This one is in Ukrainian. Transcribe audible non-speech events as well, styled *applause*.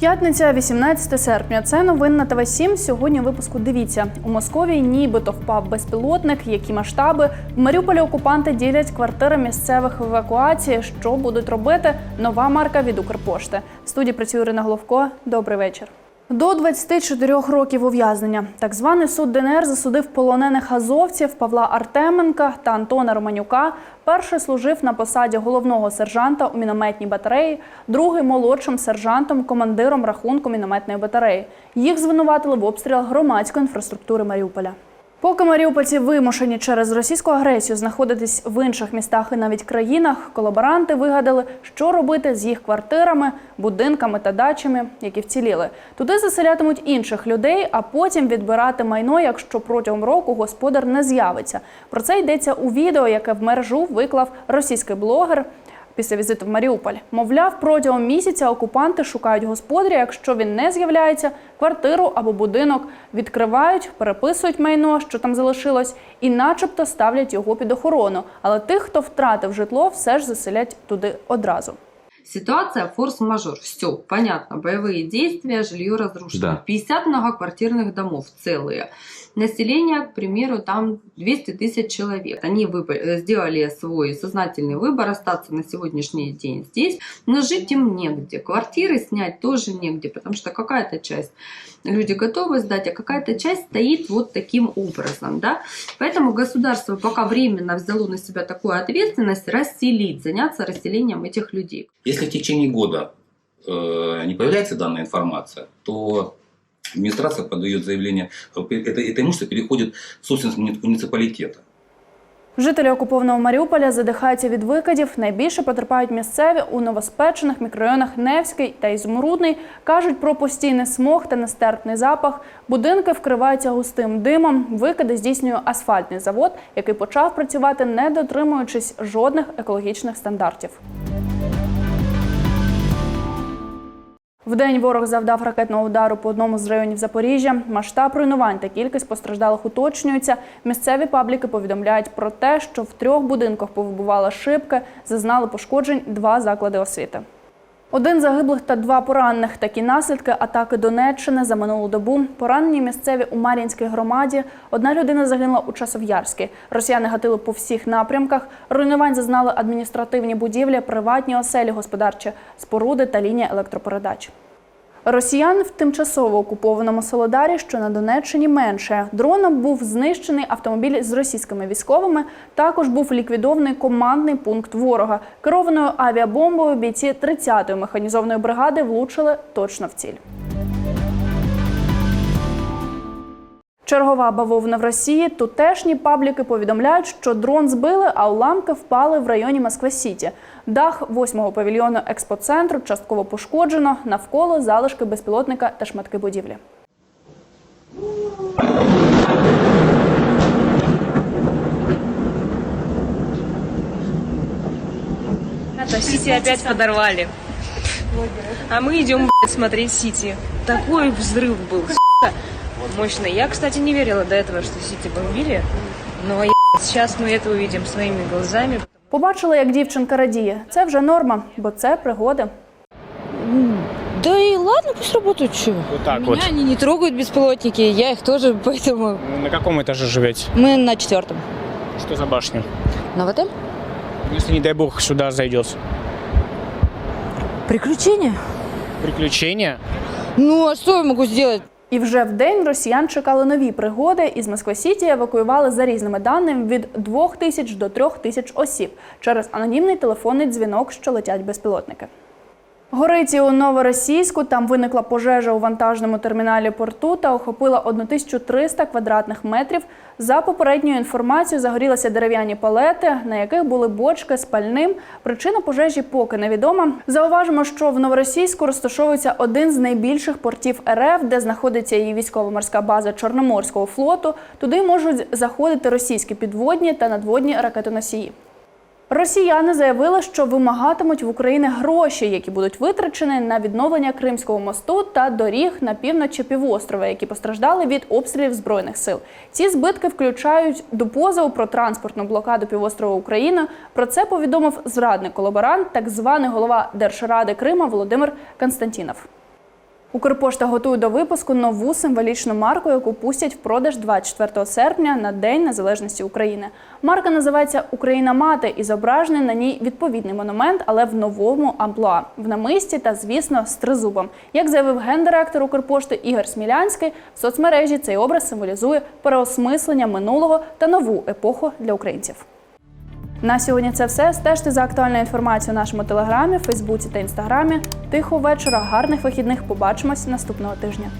П'ятниця, 18 серпня. Це новин на ТВ 7 Сьогодні випуску дивіться у Московії нібито впав безпілотник. Які масштаби в Маріуполі окупанти ділять квартири місцевих в евакуації. Що будуть робити? Нова марка від Укрпошти. В студії працює Ірина Головко. Добрий вечір. До 24 років ув'язнення. Так званий суд ДНР засудив полонених азовців Павла Артеменка та Антона Романюка. Перший служив на посаді головного сержанта у мінометній батареї, другий молодшим сержантом, командиром рахунку мінометної батареї. Їх звинуватили в обстрілах громадської інфраструктури Маріуполя. Поки маріупольці вимушені через російську агресію знаходитись в інших містах і навіть країнах, колаборанти вигадали, що робити з їх квартирами, будинками та дачами, які вціліли. Туди заселятимуть інших людей, а потім відбирати майно, якщо протягом року господар не з'явиться. Про це йдеться у відео, яке в мережу виклав російський блогер. Після візиту в Маріуполь мовляв, протягом місяця окупанти шукають господаря. Якщо він не з'являється, квартиру або будинок відкривають, переписують майно, що там залишилось, і, начебто, ставлять його під охорону. Але тих, хто втратив житло, все ж заселять туди одразу. Ситуация форс-мажор. Все, понятно. Боевые действия, жилье разрушено. Да. 50 многоквартирных домов целые. Население, к примеру, там 200 тысяч человек. Они выбор- э, сделали свой сознательный выбор остаться на сегодняшний день здесь, но жить им негде. Квартиры снять тоже негде, потому что какая-то часть люди готовы сдать, а какая-то часть стоит вот таким образом. Да? Поэтому государство пока временно взяло на себя такую ответственность расселить, заняться расселением этих людей. Если в течение года э, не появляется данная информация, то администрация подает заявление, это, это имущество переходит в собственность муни- муниципалитета. Жителі окупованого Маріуполя задихаються від викидів. Найбільше потерпають місцеві у новоспечених мікрорайонах Невський та Ізумрудний. кажуть про постійний смог та нестерпний запах. Будинки вкриваються густим димом. Викиди здійснює асфальтний завод, який почав працювати, не дотримуючись жодних екологічних стандартів. Вдень ворог завдав ракетного удару по одному з районів Запоріжжя. Масштаб руйнувань та кількість постраждалих уточнюються. Місцеві пабліки повідомляють про те, що в трьох будинках повибували шибки, зазнали пошкоджень два заклади освіти. Один загиблих та два поранених. Такі наслідки атаки Донеччини за минулу добу. Поранені місцеві у Мар'їнській громаді. Одна людина загинула у Часов'ярській. Росіяни гатили по всіх напрямках. Руйнувань зазнали адміністративні будівлі, приватні оселі, господарчі споруди та лінія електропередач. Росіян в тимчасово окупованому Солодарі, що на Донеччині менше. Дроном був знищений автомобіль з російськими військовими. Також був ліквідований командний пункт ворога. Керованою авіабомбою бійці 30-ї механізованої бригади влучили точно в ціль. Чергова бавовна в Росії. Тутешні пабліки повідомляють, що дрон збили, а уламки впали в районі Москва-Сіті. Дах восьмого павільйону експоцентру частково пошкоджено. Навколо залишки безпілотника та шматки будівлі. Ребята, Сити опять подорвали. А мы идем блядь, смотреть Сити. Такой взрыв был, сука, мощный. Я, кстати, не верила до этого, что Сити бомбили. Но ебать, сейчас мы это увидим своими глазами. Побачили, як дівчинка радіє. Це вже норма, бо це пригоди. Да и ладно, пусть работают, чего. Вот так Меня вот. они не трогают беспилотники, я их тоже, *laughs* поэтому На каком этаже живете? мы на четвертом. Что за башня? На в отель? Если, не дай бог, сюда зайдет. Приключения? Приключения? Ну, а что я могу сделать? І вже в день росіян чекали нові пригоди. Із Москва-Сіті евакуювали за різними даними від 2 тисяч до 3 тисяч осіб через анонімний телефонний дзвінок, що летять безпілотники. Горить у Новоросійську. Там виникла пожежа у вантажному терміналі порту та охопила 1300 квадратних метрів. За попередньою інформацією, загорілися дерев'яні палети, на яких були бочки з пальним. Причина пожежі поки невідома. Зауважимо, що в Новоросійську розташовується один з найбільших портів РФ, де знаходиться її військово-морська база Чорноморського флоту. Туди можуть заходити російські підводні та надводні ракетоносії. Росіяни заявили, що вимагатимуть в Україні гроші, які будуть витрачені на відновлення Кримського мосту та доріг на півночі півострова, які постраждали від обстрілів збройних сил. Ці збитки включають до позову про транспортну блокаду півострова України. Про це повідомив зрадник колаборант, так званий голова Держради Крима Володимир Константінов. Укрпошта готує до випуску нову символічну марку, яку пустять в продаж 24 серпня на День Незалежності України. Марка називається Україна мати і зображений на ній відповідний монумент, але в новому амплуа в намисті та, звісно, з тризубом. Як заявив гендиректор Укрпошти Ігор Смілянський, в соцмережі цей образ символізує переосмислення минулого та нову епоху для українців. На сьогодні це все. Стежте за актуальною інформацією у нашому телеграмі, Фейсбуці та інстаграмі. Тихого вечора, гарних вихідних. Побачимось наступного тижня.